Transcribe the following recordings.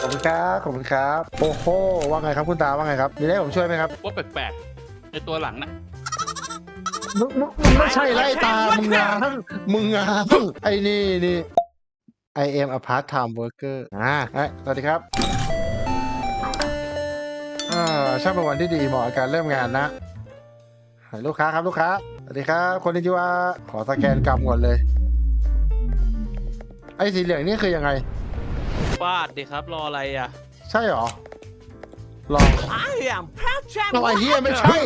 ขอบคุณครับขอบคุณครับโอ้โหว่าไงครับคุณตาว่าไงครับมีอะไรให้ผมช่วยไหมครับว่าแปลกๆในตัวหลังน่ะ มึงมึงมึงไม่ใช่ไล่ตามึงงางมึงงางไอ้นี่นี่ I am a part time worker อ่าเอ้ยสวัสดีครับอ่าช่างเป็นวันที่ดีเหมาะกับการเริ่มงานนะ ลูกค้าครับลูกค้าสวัสดีครับ คนที่ชื่อว่าขอสแกนกรรมก่อนเลย ไอ้สีเหลืองนี่คือยังไงฟาดดิครับรออะไรอะใช่หรอลอง I am part-time เอาไอ้เหี้ยไม่ใช่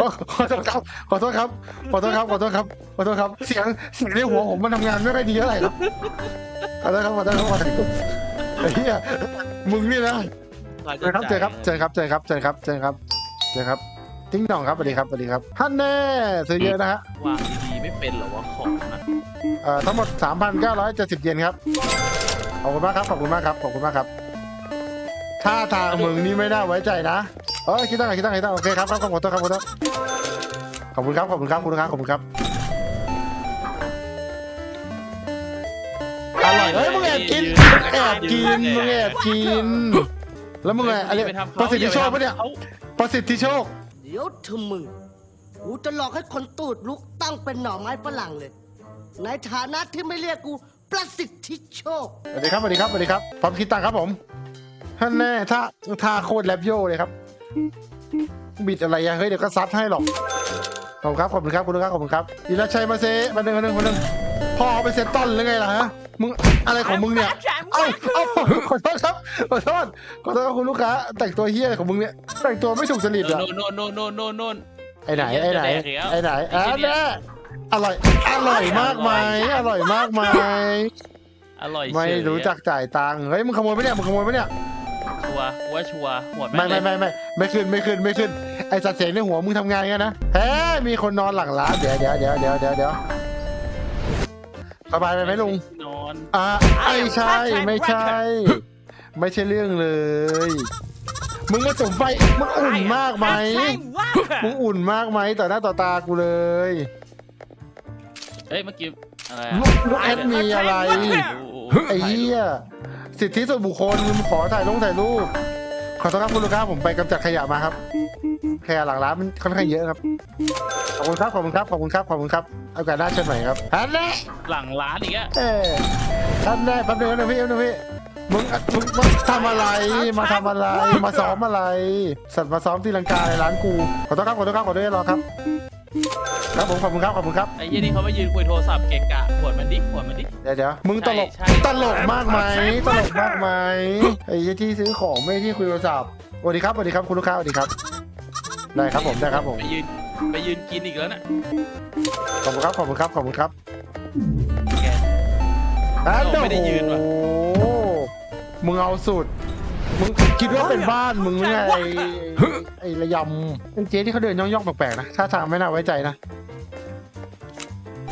ขอขอโทษครับ ขอโทษครับ ขอโทษครับ ขอโทษครับ ขอโทษครับ เสียงเสียงในหัวผมมันทำงานไม่ค่อยดีเท่าไหร่ครับ ขอโทษครับ ขอโทษครับขอโทษครับไอ้เหี้ยมึงนี่นะเจอครับเจอครับเจอครับเจอครับเจอครับเจอครับเจอครับทิ้งหน่องครับสวัสดีครับสวัสดีครับท่านแน่ซื้อเยอะนะฮะวางดีๆไม่เป็นเหรอวะของนะเอ่อทั้งหมด 3,970 เยนครับ ขอบคุณมากครับ ขอบคุณมากครับ ขอบคุณมากครับถ้าทางมึงนี่ไม่น่าไว้ใจนะเออคิดตั้งไงคิดตั้งไงคิดตั้งโอเคครับครับขอบคุณครับขอบคุณครับขอบคุณครับขอบคุณครับขอบคุณครับขอบคุณครับอร่อยเฮ้ยมึงแอบกินมึงแอบกินมึงแอบกิน แล้วมึงไงอะไรไปทำเขาประสิทธิโชคปะเนี่ยอาประสิทธิโชคเดี๋ยวเธอมึงกูจะหลอกให้คนตูดลุกตั้งเป็นหน่อไม้ฝรั่งเลย ในฐานะที่ไม่เรียกกู ประสิทธิโชคสวัสดีครับสวัสดีครับสวัสดีครับพร้อมคิดตังค์ครับผมท่านแน่ถ้าท่าโคตรแรปโยเลยครับ บิดอะไรอะเฮ้ยเดี๋ยวก็ซัดให้หรอกขอบคุณครับขอบคุณครับคุณลูกค้าขอบคุณครับดีละชัยมาเซมาหนึ่งมาหนึ่งมาหนึ่งพ่อเอาไปเซตต้นหรือไงล่ะฮะมึงอะไรของมึงเนี่ยเอ้าเอ้าขอโทษครับขอโทษขอโทษครับคุณลูกค้าแต่งตัวเฮี้ยอะไรของมึงเนี่ยแต่งตัวไม่ถูกจริตอะโน่นโน่นโน่นโน่นโน่นโน่นไอ้ไหนไอ้ไหนจะแดกอีกแล้วไอ้ไหนไอ้อะที่เนี่ยแน่ อร่อย อร่อยมากไหมอร่อยมากไหมอร่อยไม่เฉยรู้จักจ่ายตังค์เฮ้ยมึงขโมยไหมเนี่ยมึงขโมยไหมเนี่ยชัวร์ว่าชัวร์หัวไม่แม่ไม่งไม่ไม่ไม่ขึ้นไม่ขึ้นไม่ขึ้นไอ้สัตว์เสียงในหัวมึงทำงานกันนะเฮ้ยมีคนนอนหลังร้านเดี๋ยวเดี๋ยวเดี๋ยวเดี๋ยวเดี๋ยวเดี๋ยวสบายไปไหมลุงนอนอ่าไม่ใช่ไม่ใช่ ไม่ใช่เรื่องเลยมึงมาจุ่มไฟมึงอุ่นมากไหมมึงอุ่นมากไหมต่อหน้าต่อตากูเลย เอ้ยเมื่อกี้อะไรลูกลูกแอดมีอะไร ไอ้เหี้ยสิทธิส่วนบุคคลมึงขอถ่ายลงถ่ายรูป ขอโทษครับคุณลูกค้าผมไปกำจัดขยะมาครับ ขยะหลังร้านมันค่อนข้างเยอะครับ ขอบคุณครับ ขอบคุณครับ ขอบคุณครับ ขอบคุณครับเอาการหน้าเชิญใหม่ครับฮันแน่หลังร้านอีกอะเอ้ยฮันแน่แป๊บนึงนะพี่แป๊บนึงพี่มึงมึงมาทำอะไร มาทำอะไร มาซ้อมอะไร สัตว์มาซ้อมที่ลังกาในร้านกู ขอโทษครับ ขอโทษครับ ขอโทษรอครับ ครับผมขอบคุณครับขอบคุณครับไอ้ยี่นี่เขามายืนคุยโทรศัพท์เกะกะหัวมันดิหัวมันดิ เดี๋ยวเดี๋ยวมึงตลกใช่ใช่ ตลกมากไหมตลกมากไหมไอ้ที่ซื้อของไม่ที่คุยโทรศัพท์สวัสดีครับสวัสดีครับคุณลูกค้าสวัสดีครับ ได้ครับผมได้ครับผมไปยืนไปยืนกินอีกแล้วน่ะขอบคุณครับขอบคุณครับขอบคุณครับแก อะเราไม่ได้ยืนว่ะ โอ้โหมึงเอาสุด มึงคิดว่าเป็นบ้านมึงไงไอ้ไอ้ระยำไอ้เจ๊ที่เขาเดินย่องๆแปลกๆนะท่าทางไม่น่าไว้ใจนะ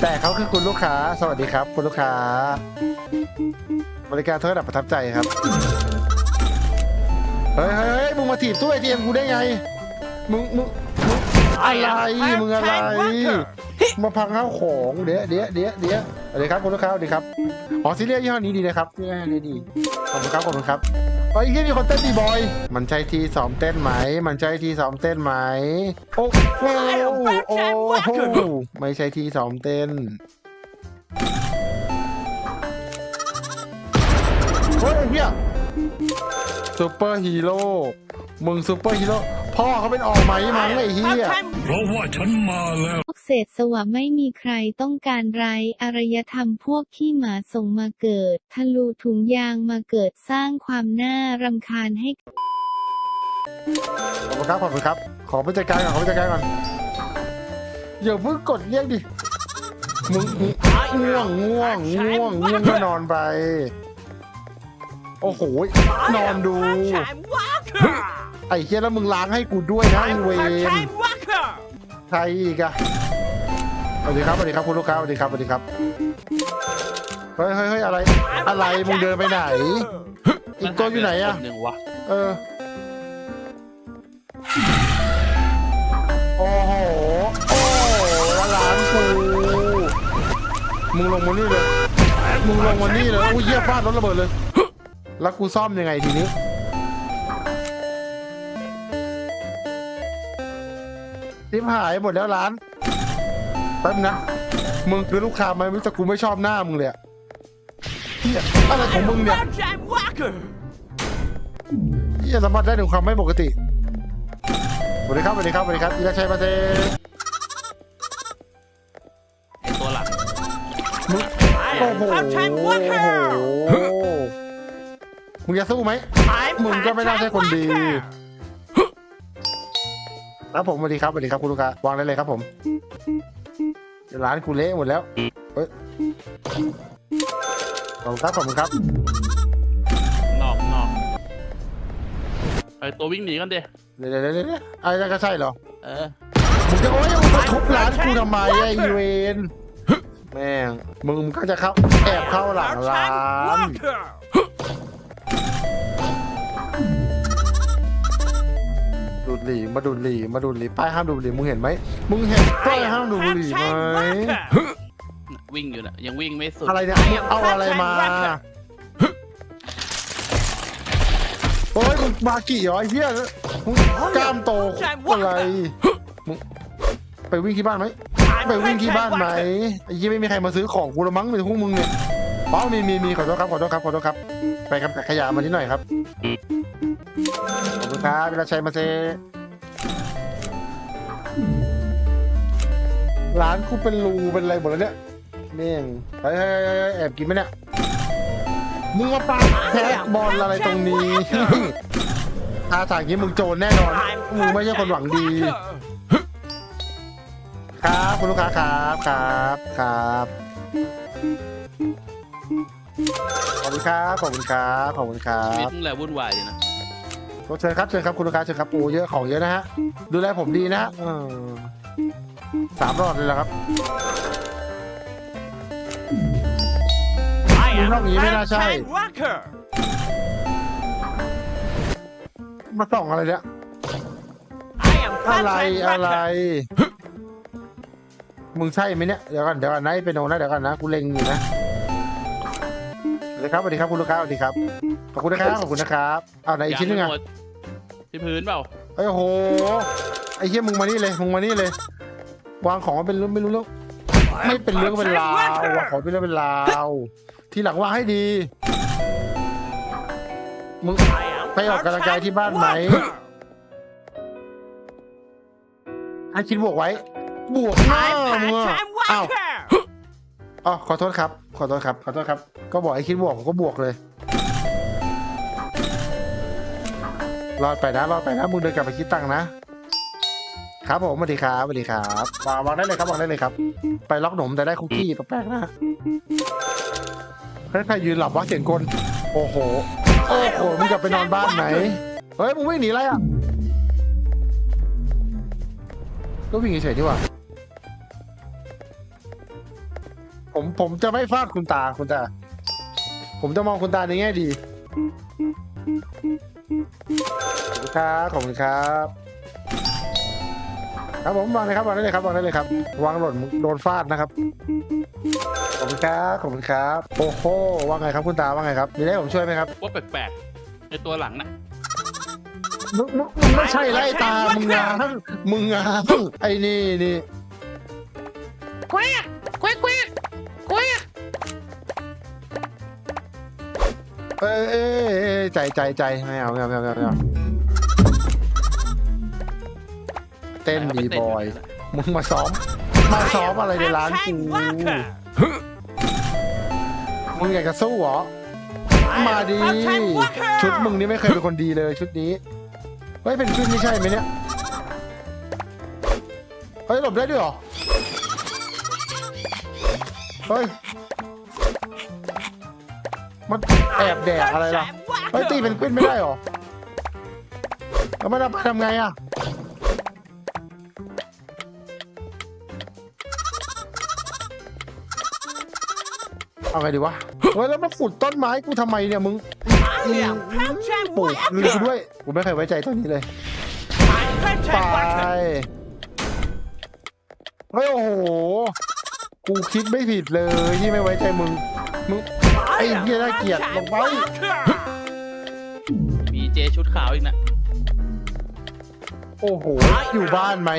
แต่เขาคือคุณลูกค้า สวัสดีครับ คุณลูกค้า บริการเท่าระดับประทับใจครับเฮ้ยเฮ้ยเฮ้ยมึงมาถีบตู้ไอทีเอ็มกูได้ไง มึงมึงมึงอะไรมึงอะไรมาพังข้าวของเดี๋ยวเดี๋ยวเดี๋ยวเดี๋ยวสวัสดีครับคุณลูกค้าสวัสดีครับอ๋อซีเรียสยี่ห้อนี้ดีนะครับซีเรียสนี้ดีขอบคุณครับขอบคุณครับ เอ้ยที่มีคนเต้นดีบอย มันใช่ที่ซ้อมเต้นไหม มันใช่ที่ซ้อมเต้นไหม โอ้โหโอ้โหไม่ใช่ที่ซ้อมเต้นเฮ้ยไอ้เฮียซูเปอร์ฮีโร่ มึงซูเปอร์ฮีโร่ พ่อเขาเป็นออกไหมมั้งไอ้เฮียเพราะว่าฉันมาแล้วพวกเศษสวะไม่มีใครต้องการไรอารยธรรมพวกขี้หมาส่งมาเกิด ทะลุถุงยางมาเกิดสร้างความน่ารำคาญให้ ขอบคุณครับขอบคุณครับ ขอผู้จัดการก่อนขอผู้จัดการก่อนอย่าเพิ่งกดเรียกดิมึงมึงง่วงง่วงง่วงง่วงก็นอนไป โอ้โหนอนดู ไอ้เฮียแล้วมึงล้างให้กูด้วยนะไอ้เวนใครอีกอะสวัสดีครับสวัสดีครับคุณลูกค้าสวัสดีครับสวัสดีครับเฮ้ยเฮ้ยเฮ้ยอะไร อะไรมึงเดินไปไหน อีกตัวอยู่ไหนอะคหนึ่งวะเออโอ้โหโอ้โหแล้วร้านกูมึงลงมานี่เลยมึงลงมานี่เลยโอ้ยเยี่ยฟาดรถระเบิดเลย แล้วกูซ่อมยังไงทีนี้ ทิมหายหมดแล้วร้านแป๊บนะมึงคือลูกค้าไหมไม่แต่กูไม่ชอบหน้ามึงเลยอะเฮียอะไรของมึงเนี่ยเฮียสามารถได้ถึงความไม่ปกติสวัสดีครับสวัสดีครับสวัสดีครับอิราชัยมาเซไอตัวหลังมึงโอ้โหโอ้โหมึงจะสู้ไหมมึงก็ไม่น่าใช่คนดี ครับผมสวัสดีครับสวัสดีครับคุณลูกค้าวางได้เลยครับผมเดี๋ยวร้านกูเละหมดแล้วเฮ้ยขอบคุณครับขอบคุณครับนอกนอกไอตัววิ่งหนีกันเดเดี๋ยวเดี๋ยวเดี๋ยวเดี๋ยวอะไรนั่นก็ใช่เหรอเออมึงจะโอ้ยมึงมาทุบร้านกูทำไมไอ้เวนแม่งมึงก็จะเข้าแอบเข้าหลังร้าน หลีมาดูดหลีมาดูดหลีป้ายห้ามดูดหลีมึงเห็นไหมมึงเห็นป้ายห้ามดูดหลีไหมวิ่งอยู่นะยังวิ่งไม่สุดอะไรเนี่ยมึงเอาอะไรมาโอ้ยมึงมากี่เหรอไอ้เหี้ยมึงกล้ามโตอะไรมึงไปวิ่งที่บ้านไหมไปวิ่งที่บ้านไหมไอ้ยี่ไม่มีใครมาซื้อของกูและมั้งมีแต่พวกมึงเนี่ยอ๋อมีมีมีขอโทษครับขอโทษครับขอโทษครับ ไปครับขยะมานิดหน่อยครับ ขอบคุณครับเวลาชัยมาเซ ร้านกูเป็นรูเป็นอะไรหมดแล้วเนี่ยแม่งเฮ้ยเฮ้ยเฮ้ยเฮ้ยแอบกินไหมเนี่ยมึงมาปาแท็กบอลอะไรตรงนี้ท่าทางอย่างนี้มึงโจรแน่นอน มึงไม่ใช่คนหวังดี ครับคุณลูกค้าครับครับครับ ขอบคุณครับขอบคุณครับขอบคุณครัชีวิตบมึงแหละวุ่นวายดีนะเชิญครับเชิญครับคุณลูกค้าเชิญครับโอ้เยอะของเยอะนะฮะดูแลผมดีนะฮะเออสามรอดเลยแล้วครับมึงรอบนี้ไม่น่าใช่ มาส่องอะไรเนี่ยอะไรอะไร มึงใช่ไหมเนี่ยเดี๋ยวก่อนเดี๋ยวก่อนนะไอ้เป็นโนนะเดี๋ยวก่อนนะกูเล็งอยู่นะ สวัสดีครับสวัสดีครับคุณลูกค้าสวัสดีครับขอบคุณนะครับขอบคุณนะครับเอาไหนอีกชิ้นหนึงอะยังไม่หมดที่พื้นเปล่าเอ้ยโอ้โหไอ้เหี้ยมึงมานี่เลยมึงมานี่เลย วางของเป็นเรื่องไม่รู้เรื่องไม่เป็นเรื่องเป็นราววางของเป็นเรื่องเป็นราวทีหลังวางให้ดี มึงไปออกกำลังกายที่บ้านไหมให้คิดบวกไว้ บวกหน้ามึงอะอ้าว อ๋อขอโทษครับ ขอโทษครับ ขอโทษครับ ก็บอกให้คิดบวกผมก็บวกเลย รอดไปนะ รอดไปนะ มึงเดินกลับไปคิดตังค์นะ ครับผมสวัสดีครับสวัสดีครับวางวางได้เลยครับวางได้เลยครับ ไปล็อกหนมแต่ได้คุกกี้แปลกๆนะเฮ้ยใครยืนหลับวะเสียงกลโอ้โห โอ้โห มึงจะไปนอนบ้านไหน เฮ้ย มึงวิ่งหนีอะไรอะ ก็วิ่งเฉยๆดีกว่า ผมผมจะไม่ฟาดคุณตาคุณตา ผมจะมองคุณตาในแง่ดีขอบคุณครับขอบคุณครับ ครับผมวางเลยครับวางได้เลยครับวางได้เลยครับ วางหล่นโดนฟาดนะครับขอบคุณครับขอบคุณครับโอ้โหว่าไงครับคุณตาว่าไงครับมีอะไรให้ผมช่วยไหมครับว่าแปลกๆในตัวหลังน่ะมึงมึงมึงไม่ใช่ไล่ตามึงงางมึงงางไอ้นี่นี่ แควกแควกแควก เอ้ยเอ้ยเอ้ยใจใจใจไม่เอาไม่เอาไม่เอาไม่เอาไม่เอาเต้นดีบอย มึงมาซ้อม มาซ้อมอะไรในร้านกูมึงอยากจะสู้เหรอ มาดี ชุดมึงนี่ไม่เคยเป็นคนดีเลยชุดนี้เฮ้ยเป็นชุดนี่ใช่ไหมเนี่ยเฮ้ยหลบได้ด้วยเหรอเฮ้ย มันแอบแดกอะไรล่ะเฮ้ยตีเป็นกวินไม่ได้เหรอแล้วมันเอาไปทำไงอะเอาไงดีวะเฮ้ยแล้วมาขุดต้นไม้กูทำไมเนี่ยมึงมึงปลูกลืมกูด้วยกูไม่เคยไว้ใจตัวนี้เลยไปเฮ้ยโอ้โห กูคิดไม่ผิดเลยที่ไม่ไว้ใจมึง มึงไอ้เหี้ยน่าเกลียดลงไป มีเจชุดขาวอีกนะโอ้โห อยู่บ้านไหม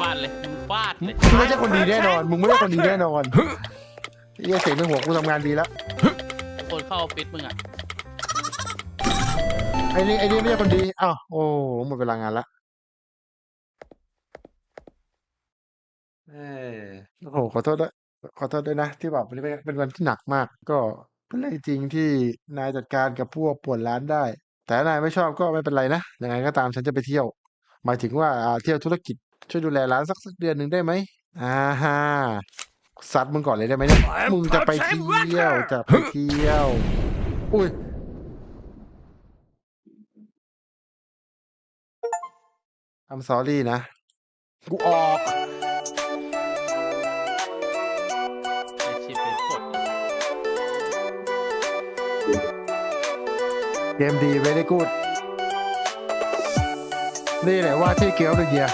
ฟาดเลยมึงฟาดเลยมึงไม่ใช่คนดีแน่นอน มึงไม่ใช่คนดีแน่นอนเหี้ยเสียงในหัวกูทำงานดีแล้ว คนเข้าออฟฟิศมึงอะ ไอ้นี่ไอ้นี่ไม่ใช่คนดี อ้าว โอ้หมดเวลางานละ เออ โอ้โหขอโทษด้วย ขอโทษด้วยนะ ที่แบบวันนี้เป็น เป็นวันที่หนักมาก ก็เป็นเรื่องจริงที่นายจัดการกับพวกป่วนร้านได้ แต่ถ้านายไม่ชอบก็ไม่เป็นไรนะ ยังไงก็ตามฉันจะไปเที่ยว หมายถึงว่า อ่า เที่ยวธุรกิจ ช่วยดูแลร้านสัก สักเดือนหนึ่งได้ไหมอ่าฮะซัดมึงก่อนเลยได้ไหมเนี่ยมึงจะไปเที่ยวจะไปเที่ยว อุ้ย I'm sorry นะ กูออก เกมดี very good นี่แหละว่าที่เกียวเดอะเยีย